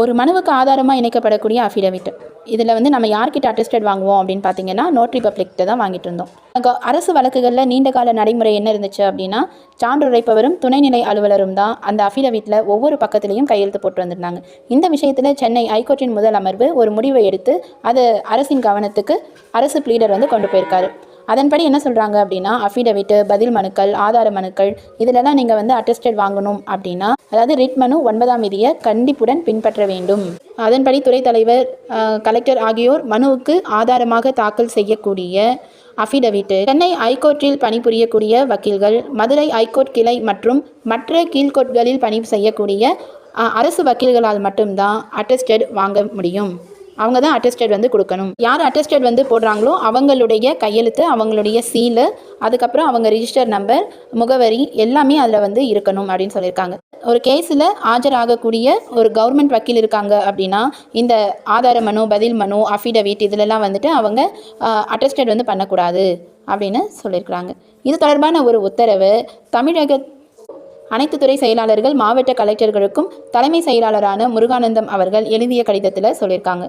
ஒரு மனுவுக்கு ஆதாரமாக இணைக்கப்படக்கூடிய அஃபிடவிட் இதில் வந்து நம்ம யார்கிட்ட அட்டஸ்டட் வாங்குவோம் அப்படின்னு பார்த்தீங்கன்னா நோட்ரி பப்ளிக்கிட்ட தான் வாங்கிட்டு இருந்தோம். அரசு வழக்குகளில் நீண்ட கால நடைமுறை என்ன இருந்துச்சு அப்படின்னா சான்றுரைப்பவரும் துணைநிலை அலுவலரும் தான் அந்த அஃபிடவிட்டில் ஒவ்வொரு பக்கத்துலேயும் கையெழுத்து போட்டு வந்திருந்தாங்க. இந்த விஷயத்தில் சென்னை ஹைகோர்ட்டின் முதல் அமர்வு ஒரு முடிவை எடுத்து அது அரசின் கவனத்துக்கு அரசு ப்ளீடர் வந்து கொண்டு போயிருக்காரு. அதன்படி என்ன சொல்கிறாங்க அப்படின்னா அஃபிடவிட்டு பதில் மனுக்கள் ஆதார மனுக்கள் இதிலெல்லாம் நீங்கள் வந்து அட்டஸ்டட் வாங்கணும் அப்படின்னா அதாவது ரிட் மனு ஒன்பதாம் விதியை கண்டிப்புடன் பின்பற்ற வேண்டும். அதன்படி துறை தலைவர் கலெக்டர் ஆகியோர் மனுவுக்கு ஆதாரமாக தாக்கல் செய்யக்கூடிய அஃபிடவிட்டு சென்னை ஐகோர்ட்டில் பணிபுரியக்கூடிய வக்கீல்கள் மதுரை ஐகோர்ட் கிளை மற்றும் மற்ற கீழ்கோர்ட்களில் பணி செய்யக்கூடிய அரசு வக்கீல்களால் மட்டும்தான் அட்டஸ்டட் வாங்க முடியும். அவங்க தான் அட்டஸ்டட் வந்து கொடுக்கணும். யார் அட்டஸ்டட் வந்து போடுறாங்களோ அவங்களுடைய கையெழுத்து அவங்களுடைய சீலு அதுக்கப்புறம் அவங்க ரிஜிஸ்டர் நம்பர் முகவரி எல்லாமே அதில் வந்து இருக்கணும் அப்படின்னு சொல்லியிருக்காங்க. ஒரு கேஸில் ஆஜராகக்கூடிய ஒரு கவர்மெண்ட் வக்கீல் இருக்காங்க அப்படின்னா இந்த ஆதார மனு பதில் மனு அஃபிடவிட் இதிலெல்லாம் வந்துட்டு அவங்க அட்டஸ்டட் வந்து பண்ணக்கூடாது அப்படின்னு சொல்லியிருக்கிறாங்க. இது தொடர்பான ஒரு உத்தரவு. தமிழக அனைத்து துறை செயலாளர்கள் மாவட்ட கலெக்டர்களுக்கும் தலைமை செயலாளரான முருகானந்தம் அவர்கள் எழுதிய கடிதத்தில் சொல்லியிருக்காங்க.